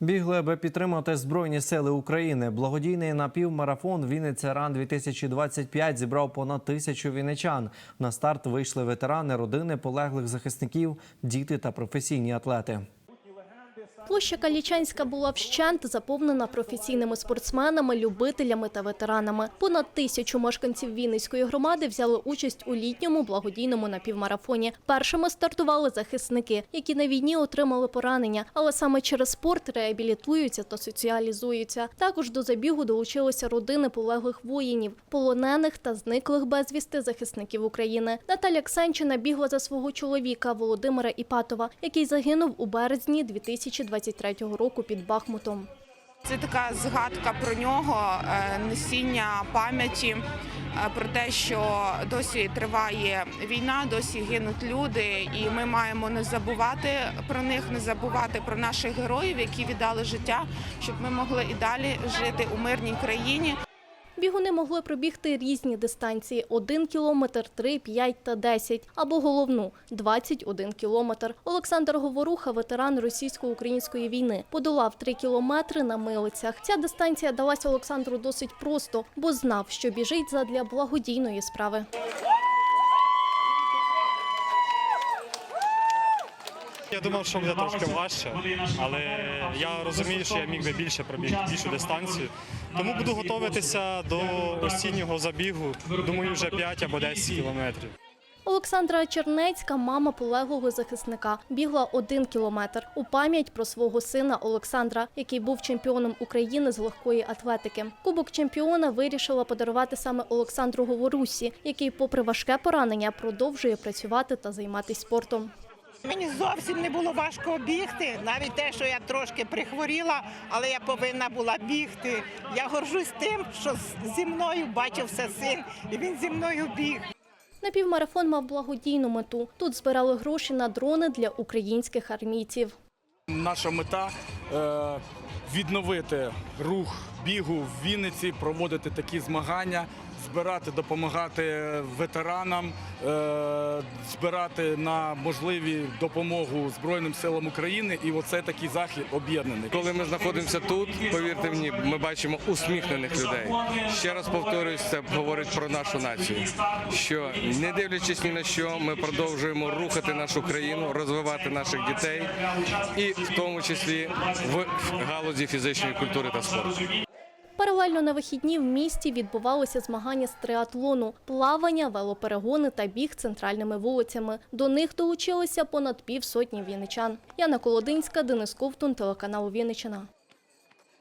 Бігли, аби підтримати Збройні сили України. Благодійний напівмарафон Вінниця Ран 2025 зібрав понад тисячу вінничан. На старт вийшли ветерани, родини полеглих захисників, діти та професійні атлети. Площа Калічанська була вщент заповнена професійними спортсменами, любителями та ветеранами. Понад тисячу мешканців Вінницької громади взяли участь у літньому благодійному напівмарафоні. Першими стартували захисники, які на війні отримали поранення, але саме через спорт реабілітуються та соціалізуються. Також до забігу долучилися родини полеглих воїнів, полонених та зниклих безвісти захисників України. Наталя Ксенчина бігла за свого чоловіка Володимира Іпатова, який загинув у березні 2023 року під Бахмутом. Це така згадка про нього, носіння несіння пам'яті е, про те, що досі триває війна, досі гинуть люди, і ми маємо не забувати про них, не забувати про наших героїв, які віддали життя, щоб ми могли і далі жити у мирній країні. Бігуни могли пробігти різні дистанції – 1 кілометр, 3, 5 та 10, або головну – 21 кілометр. Олександр Говоруха, ветеран російсько-української війни, подолав 3 кілометри на милицях. Ця дистанція далася Олександру досить просто, бо знав, що біжить задля благодійної справи. Я думав, що буде трошки важче, але я розумію, що я міг би більше пробігти більшу дистанцію. Тому буду готуватися до осіннього забігу. Думаю, вже 5 або 10 кілометрів. Олександра Чернецька, мама полеглого захисника, бігла один кілометр у пам'ять про свого сина Олександра, який був чемпіоном України з легкої атлетики. Кубок чемпіона вирішила подарувати саме Олександру Говорусі, який, попри важке поранення, продовжує працювати та займатися спортом. Мені зовсім не було важко бігти, навіть те, що я трошки прихворіла, але я повинна була бігти. Я горжусь тим, що зі мною бачився син, і він зі мною біг. Напівмарафон мав благодійну мету. Тут збирали гроші на дрони для українських армійців. Наша мета е, відновити рух бігу в Вінниці, проводити такі змагання, збирати, допомагати ветеранам, е, збирати на можливі допомогу Збройним силам України. І оце такий захід об'єднаний. Коли ми знаходимося тут, повірте мені, ми бачимо усміхнених людей. Ще раз повторюсь, це говорить про нашу націю. Що не дивлячись ні на що, ми продовжуємо рухати нашу країну, розвивати наших дітей, і в тому числі в галузі фізичної культури та спорту. Паралельно на вихідні в місті відбувалися змагання з триатлону, плавання, велоперегони та біг центральними вулицями. До них долучилися понад півсотні вінничан. Яна Колодинська, Денис Ковтун, телеканал Вінниччина.